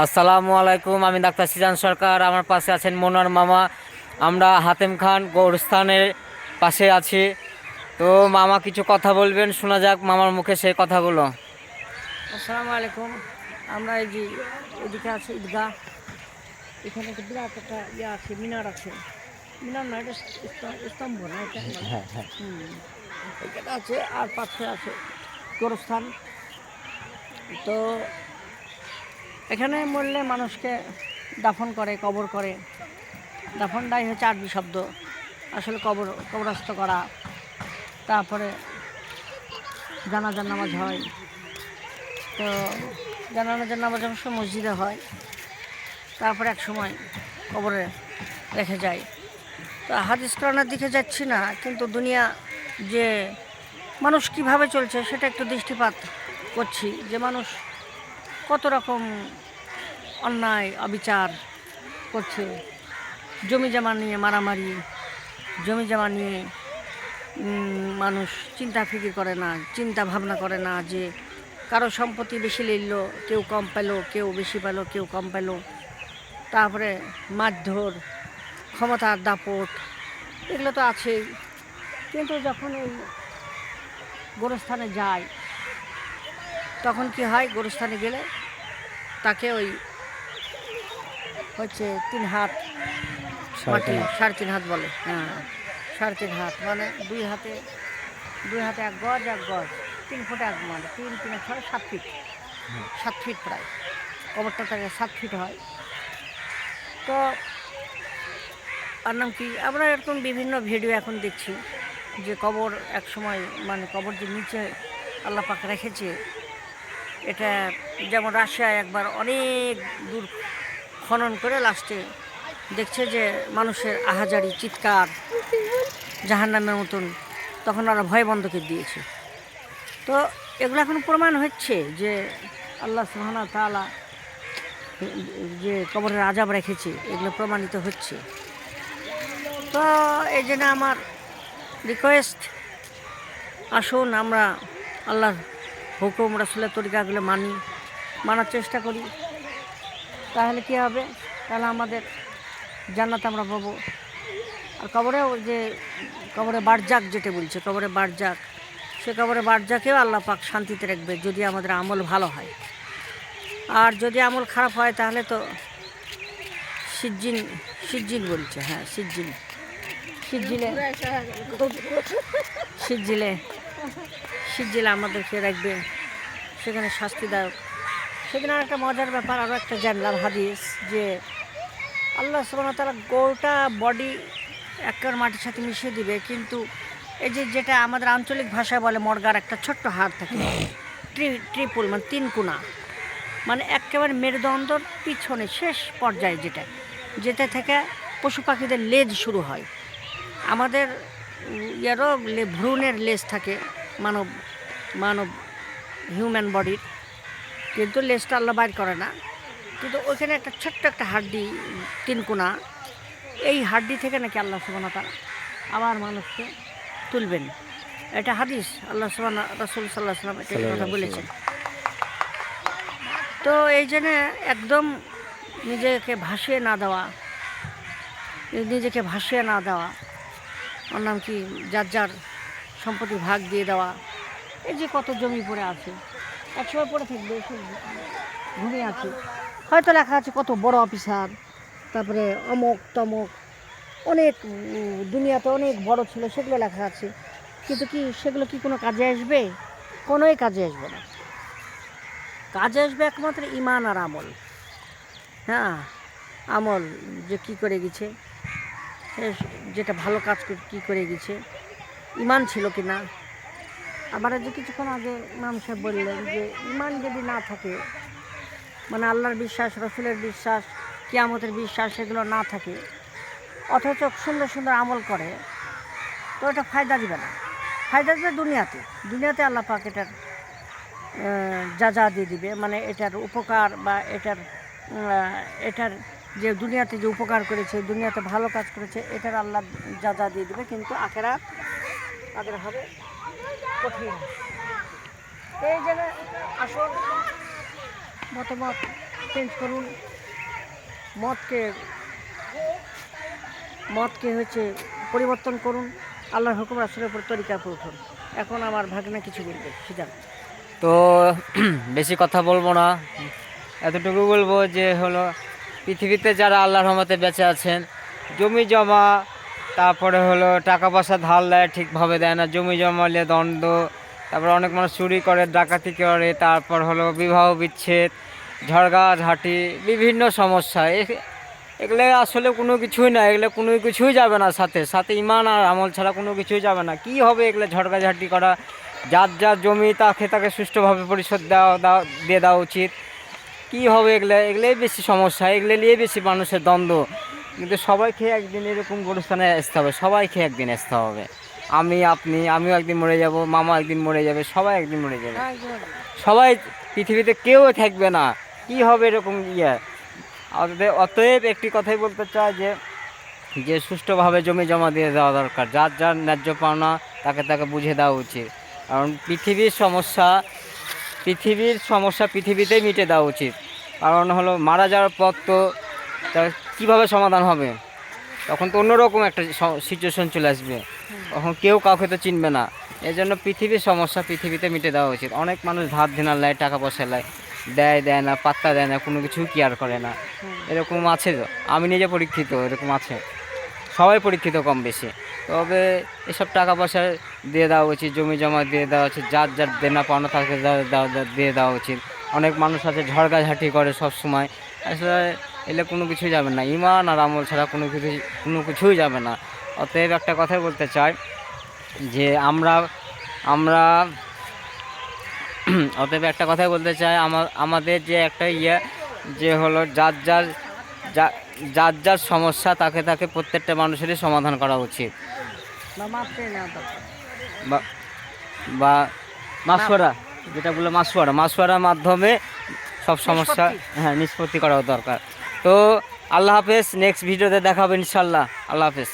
আসসালামু আলাইকুম আমি ডাক্তার সিজান সরকার আমার পাশে আছেন মোনার মামা। আমরা হাতেম খান গৌরস্থানের পাশে আছি। তো মামা কিছু কথা বলবেন শোনা যাক মামার মুখে সেই কথাগুলো। আসসালামু আলাইকুম আমরা এই যে এদিকে আছে ঈদগাহ। এখানে একটা বিরাট একটা ইয়ে আছে মিনার আছে। মিনার না এটা স্তম্ভ- না এটা? হুম। আছে আর পাশে আছে গোরস্থান। তো এখানে মরলে মানুষকে দাফন করে, কবর করে। দাফনটাই হচ্ছে আরবি শব্দ। আসলে কবর, কবরস্থ করা। তারপরে জানাজার নামাজ হয়। তো জানাজার নামাজ অবশ্য মসজিদে হয়। তারপরে এক সময় কবরে রেখে যায়। তো হাদিস কোরআনের দিকে যাচ্ছি না, কিন্তু দুনিয়া যে মানুষ কীভাবে চলছে সেটা একটু দৃষ্টিপাত করছি। যে মানুষ কত রকম অন্যায়, অবিচার করছে। জমি জমা নিয়ে মারামারি, জমি জমা নিয়ে মানুষ চিন্তা ফিকির করে না, চিন্তা ভাবনা করে না যে কারও সম্পত্তি বেশি নিল কেউ কম পেল, কেউ বেশি পেল, কেউ কম পেল। তারপরে মারধর, ক্ষমতার দাপট, এগুলো তো আছেই। কিন্তু যখন এই গোরস্থানে যায় তখন কি হয় গোরস্থানে গেলে তাকে ওই হচ্ছে তিন হাত মাটি সাড়ে তিন হাত বলে হ্যাঁ সাড়ে তিন হাত মানে দুই হাতে দুই হাতে এক গজ এক গজ তিন ফুট এক মানে তিন তিন ছয় সাত ফিট। সাত ফিট প্রায়। কবরটা তাকে সাত ফিট হয়। তো আর নাম কি? আমরা এরকম বিভিন্ন ভিডিও এখন দেখছি যে কবর এক সময় মানে কবর যে নিচে আল্লাহ পাক রেখেছে এটা যেমন রাশিয়ায় একবার অনেক দূর খনন করে লাস্টে দেখছে যে মানুষের আহাজারি, চিৎকার, জাহান্নামের মতন, তখন ওরা ভয় বন্ধকে দিয়েছে। তো এগুলো এখন প্রমাণ হচ্ছে যে আল্লাহ সুহানা তালা যে কবরের আজাব রেখেছে, এগুলো প্রমাণিত হচ্ছে। তো এই জন্য আমার রিকোয়েস্ট আসুন আমরা আল্লাহর হুকুম রাসুলের তরিকাগুলো মানি, মানার চেষ্টা করি। তাহলে কি হবে? তাহলে আমাদের জান্নাত আমরা পাবো। আর কবরেও যে, কবরে বারজাক যেটা বলছে, কবরে বারজাক, সে কবরে বারজাকেও আল্লাহ পাক শান্তিতে রাখবে যদি আমাদের আমল ভালো হয়। আর যদি আমল খারাপ হয় তাহলে তো সিজ্জিন সিজ্জিন বলছে হ্যাঁ সিজ্জিন। সিজ্জিলে সিজ্জিলে সিজ্জিলে আমাদেরকে রাখবে। সেখানে শাস্তিদায়ক। সেখানে আর একটা মজার ব্যাপার আরও একটা জানলাম হাদিস, যে আল্লাহ সুবাহ তারা গোটা বডি একটার মাটির সাথে মিশিয়ে দিবে, কিন্তু এই যে যেটা আমাদের আঞ্চলিক ভাষায় বলে মর্গার একটা ছোট্ট হাড় থাকে, ট্রি, ট্রিপুল মানে তিন কোনা মানে একেবারে মেরুদণ্ডর পিছনে শেষ পর্যায়ে যেটা যেটা থেকে পশু পাখিদের লেজ শুরু হয়। আমাদের ইয়ারও ভ্রূণের লেজ থাকে। মানব মানব হিউম্যান বডির কিন্তু লেজটা আল্লাহ বাইর করে না। কিন্তু ওইখানে একটা ছোট্ট একটা হাড্ডি তিন কোনা এই হাড্ডি থেকে নাকি আল্লাহ সুবানা তারা আবার মানুষকে তুলবেন। এটা হাদিস। আল্লাহ সুবানা রসুল সাল্লাহ সাল্লাম এটা কথা বলেছেন। তো এই জন্য একদম নিজেকে ভাসিয়ে না দেওয়া নিজেকে ভাসিয়ে না দেওয়া। ওর নাম কি? যার যার সম্পত্তি ভাগ দিয়ে দেওয়া। এই যে কত জমি পড়ে আছে। একসময় পড়ে থাকবে ঘুমিয়ে আছে। হয়তো লেখা আছে কত বড় অফিসার, তারপরে অমক তমক, অনেক দুনিয়াতে অনেক বড় ছিল, সেগুলো লেখা আছে। কিন্তু কি সেগুলো কি কোনো কাজে আসবে? কোনোই কাজে আসবে না। কাজে আসবে একমাত্র ইমান আর আমল। হ্যাঁ আমল যে কি করে গেছে যেটা ভালো কাজ কি করে গেছে। ইমান ছিল কি না? আবার যে কিছুক্ষণ আগে ইমাম সাহেব বললেন যে, ইমান যদি না থাকে মানে আল্লাহর বিশ্বাস, রসুলের বিশ্বাস, কিয়ামতের বিশ্বাস, এগুলো না থাকে, অথচ সুন্দর সুন্দর আমল করে, তো এটা ফায়দা দিবে না। ফায়দা দিবে দুনিয়াতে। দুনিয়াতে আল্লাহ পাক এটার যা যা দিয়ে দিবে মানে এটার উপকার বা এটার এটার যে দুনিয়াতে যে উপকার করেছে, দুনিয়াতে ভালো কাজ করেছে, এটার আল্লাহ যা যা দিয়ে দিবে, কিন্তু আখেরা তাদের হবে কঠিন। এই জন্য আসল মতামত চেঞ্জ করুন। মদকে মদকে হচ্ছে পরিবর্তন করুন। আল্লাহর হুকুম রাসুলের উপর তরিকা উঠুন। এখন আমার ভাগনা কিছু বলবে সিদ্ধান্ত তো বেশি কথা বলব না। এতটুকু বলব যে হলো, পৃথিবীতে যারা আল্লাহর রহমতে বেঁচে আছেন জমি জমা তারপরে হলো টাকা পয়সা ধার দেয়, ঠিকভাবে দেয় না, জমি জমা নিয়ে দণ্ড তারপরে অনেক মানুষ চুরি করে, ডাকাতি করে, তারপর হলো বিবাহ বিচ্ছেদ ঝড়গা ঝাঁটি বিভিন্ন সমস্যা। এগুলো আসলে কোনো কিছুই না, এগুলো কোনো কিছুই যাবে না সাথে। সাথে ইমান আর আমল ছাড়া কোনো কিছুই যাবে না। কি হবে এগুলো ঝড়গাঝাটি করা? যার যার জমি তাকে তাকে সুষ্ঠুভাবে পরিশোধ দেওয়া দেওয়া, দিয়ে দেওয়া উচিত। কি হবে এগুলো? এগুলোই বেশি সমস্যা, এগুলো নিয়ে বেশি মানুষের দ্বন্দ্ব। কিন্তু সবাইকে একদিন এরকম গোরস্থানে আসতে হবে সবাইকে একদিন আসতে হবে। আমি আপনি আমিও একদিন মরে যাব মামা একদিন মরে যাবে সবাই একদিন মরে যাবে। সবাই পৃথিবীতে কেউ থাকবে না কি হবে এরকম ইয়ে? অতএব- একটি কথাই বলতে চাই যে যে সুষ্ঠুভাবে জমি জমা দিয়ে দেওয়া দরকার যার যার ন্যায্য পাওনা তাকে তাকে বুঝে দেওয়া উচিত। কারণ পৃথিবীর সমস্যা পৃথিবীর সমস্যা পৃথিবীতেই মিটে দেওয়া উচিত। কারণ হলো মারা যাওয়ার পর তা কীভাবে সমাধান হবে? তখন তো অন্যরকম একটা সিচুয়েশন চলে আসবে। তখন কেউ কাউকে তো চিনবে না। এই জন্য পৃথিবীর সমস্যা পৃথিবীতে মিটে দেওয়া উচিত। অনেক মানুষ ধার ধিনার লাই টাকা পয়সা লাই দেয় দেয় না পাত্তা দেয় না কোনো কিছু কেয়ার করে না। এরকম আছে তো? আমি নিজে পরীক্ষিত এরকম আছে। সবাই পরীক্ষিত কম বেশি। তবে এসব টাকা পয়সা দিয়ে দেওয়া উচিত জমি জমা দিয়ে দেওয়া উচিত যার যার দেনা পাওনা দেওয়া- দিয়ে দেওয়া উচিত। অনেক মানুষ আছে ঝড়গাঝাটি করে সব সময় আসলে এলে কোনো কিছুই যাবে না। ইমান আর আমল ছাড়া কোনো কিছু কোনো কিছুই যাবে না। অতএব একটা কথাই বলতে চাই যে আমরা আমরা অতএব একটা কথাই বলতে চাই আমার আমাদের যে একটা ইয়ে যে হলো যার যার যা- যার যার সমস্যা তাকে তাকে প্রত্যেকটা মানুষেরই সমাধান করা উচিত। বা মাসোয়ারা যেটা বলে মাসোয়ারা মাসোয়ারার মাধ্যমে সব সমস্যা হ্যাঁ নিষ্পত্তি করা দরকার। তো আল্লাহ হাফেজ নেক্সট ভিডিওতে দেখাবো ইনশাল্লাহ। আল্লাহ হাফেজ।